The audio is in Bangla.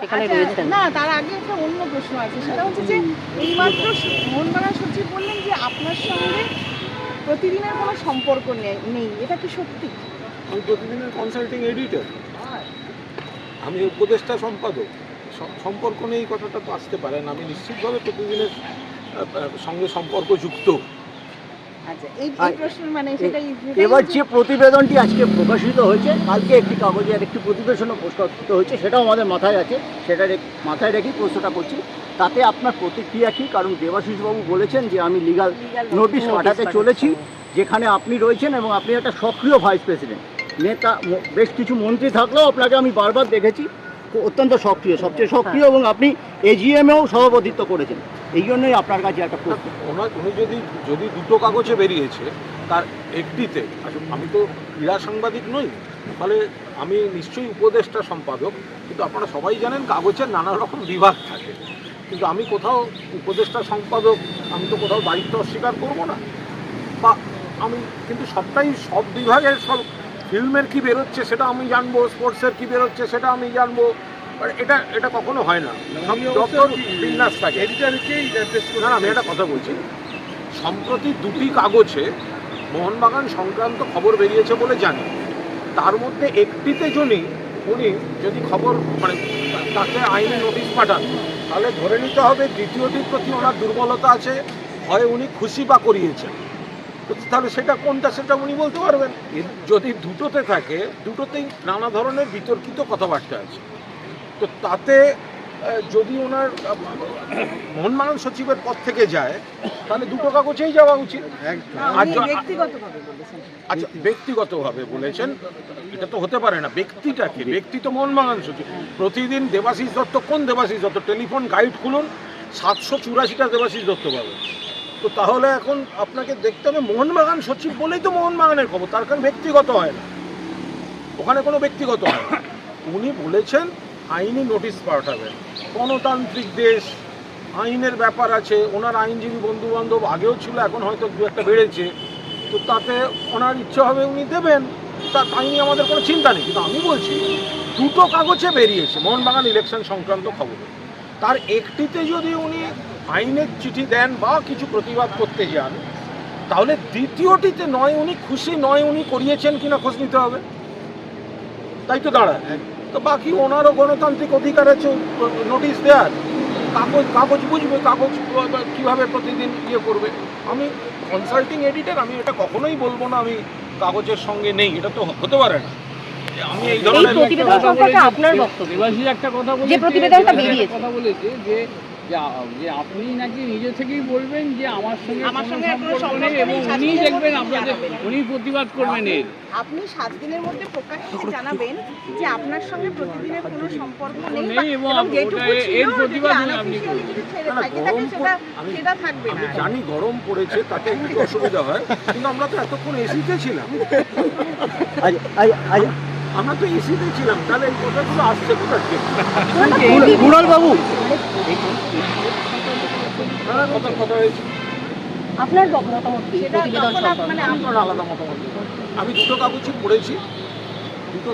সেখানে আচ্ছা, রয়েছেন। না তার আগে একটা অন্য প্রশ্ন আছে। সেটা হচ্ছে যে এইমাত্র মোহনবাগান সচিব বললেন যে আপনার সঙ্গে প্রতিদিনের কোনো সম্পর্ক নেই নেই। এটা কি সত্যি? আমি প্রতিদিনের কনসাল্টিং এডিটর আমি উপদেষ্টা সম্পাদক। সম্পর্ক নেই কথাটা তো আসতে পারে না। আমি নিশ্চিতভাবে প্রতিদিনের সঙ্গে সম্পর্ক যুক্ত এবার যে প্রতিবেদনটি আজকে প্রকাশিত হয়েছে কালকে একটি কাগজে আর একটি প্রতিবেদনও প্রকাশিত হয়েছে সেটাও আমাদের মাথায় আছে সেটা মাথায় রেখেই প্রশ্নটা করছি। তাতে আপনার প্রতিক্রিয়া কী? কারণ দেবাশিসবাবু বলেছেন যে আমি লিগাল নোটিশ পাঠাতে চলেছি যেখানে আপনি রয়েছেন এবং আপনি একটা সক্রিয় ভাইস প্রেসিডেন্ট নেতা বেশ কিছু মন্ত্রী থাকলেও আপনাকে আমি বারবার দেখেছি অত্যন্ত সক্রিয় সবচেয়ে সক্রিয় এবং আপনি এজিএমেও সভাপতিত্ব করেছেন। এই জন্যই আপনার কাছে একটা প্রশ্ন। উনি যদি যদি দুটো কাগজে বেরিয়েছে, তার একটিতে আসলে আমি তো ক্রীড়া সাংবাদিক নই ফলে আমি নিশ্চয়ই উপদেষ্টা সম্পাদক, কিন্তু আপনারা সবাই জানেন কাগজের নানা রকম বিভাগ থাকে। কিন্তু আমি কোথাও উপদেষ্টা সম্পাদক, আমি তো কোথাও দায়িত্ব অস্বীকার করব না। বা আমি কিন্তু সবটাই সব বিভাগের সব ফিল্মের কি বেরোচ্ছে সেটা আমি জানব স্পোর্টসের কি বেরোচ্ছে সেটা আমি জানব। এটা এটা কখনো হয় না। সব দপ্তর বিন্যাস থাকে। না আমি একটা কথা বলছি। সম্প্রতি দুটি কাগজে মোহনবাগান সংক্রান্ত খবর বেরিয়েছে বলে জানি। তার মধ্যে একটিতে যদি উনি যদি খবর মানে তাকে আইনি নোটিশ পাঠান তাহলে ধরে নিতে হবে দ্বিতীয়টির প্রতি ওনার দুর্বলতা আছে হয় উনি খুশি বা করিয়েছেন। তাহলে সেটা কোনটা সেটা উনি বলতে পারবেন। যদি দুটোতে থাকে দুটোতেই নানা ধরনের বিতর্কিত কথাবার্তা আছে। তো তাতে যদি ওনার মোহনবাগান সচিবের পদ থেকে যায় তাহলে দুটো কাগজেই যাওয়া উচিত। আচ্ছা ব্যক্তিগতভাবে বলেছেন এটা তো হতে পারে না ব্যক্তিটা কি ব্যক্তি তো মোহনবাগান সচিব। প্রতিদিন দেবাশিস দত্ত কোন দেবাশিস দত্ত? টেলিফোন গাইড খুলুন সাতশো চুরাশিটা দেবাশিস দত্ত পাবেন তো তাহলে এখন আপনাকে দেখতে হবে মোহনবাগান সচিব বলেই তো মোহনবাগানের খবর তার কারণ ব্যক্তিগত হয় না। ওখানে কোনো ব্যক্তিগত হয় না। উনি বলেছেন আইনি নোটিশ পাঠাবেন। গণতান্ত্রিক দেশ, আইনের ব্যাপার আছে, ওনার আইনজীবী বন্ধু বান্ধব আগেও ছিল, এখন হয়তো দু একটা বেড়েছে। তো তাতে ওনার ইচ্ছে হবে উনি দেবেন তা তাই নিয়ে আমাদের কোনো চিন্তা নেই। কিন্তু আমি বলছি, দুটো কাগজে বেরিয়েছে, মোহনবাগান ইলেকশন সংক্রান্ত খবর। তার একটিতে যদি উনি আইনের চিঠি দেন বা কিছু প্রতিবাদ করতে যান, তাহলে দ্বিতীয়টিতে নয়, উনি খুশি নয়, উনি করিয়েছেন কিনা খোঁজ নিতে হবে। তাই তো দাঁড়ায়। তো বাকি ওনারও গণতান্ত্রিক অধিকার আছে নোটিশ দেওয়ার কাগজ কাগজ বুঝবে কাগজ কীভাবে প্রতিদিন ইয়ে করবে। আমি কনসাল্টিং এডিটার আমি এটা কখনোই বলব না আমি কাগজের সঙ্গে নেই এটা তো হতে পারে না। আমি এই ধরনের প্রতিবেদন সম্পর্কে আপনার একটা কথা বলেছি যে যে আপনি নাকি নিজে থেকেই বলবেন যে আমার সঙ্গে আমার সঙ্গে কোনো সম্পর্ক নেই এবং উনি দেখবেন আপনাদের উনি প্রতিবাদ করবেন এর। আপনি সাত দিনের মধ্যে প্রকাশ্যে জানাবেন যে আপনার সঙ্গে প্রতিদিনের কোনো সম্পর্ক নেই এবং এর প্রতিবাদ আপনি করবেন। সেটা সেটা থাকবে আমি না। জানি গরম পড়েছে তাতে একটু অসুবিধা হয় কিন্তু আমরা তো এতক্ষণ এসিতে ছিলাম। আজ আজ আজ আমরা তো এসিতে ছিলাম তাহলে এই কথাগুলো আসছে কোথা থেকে? কুণাল বাবু? কথা কথা হয়েছে? আপনার মতামত কি? প্রতিবেদন সম্পর্কে? মানে আপনার আলাদা মতামত আমি দুটো কাগজে পড়েছি দুটো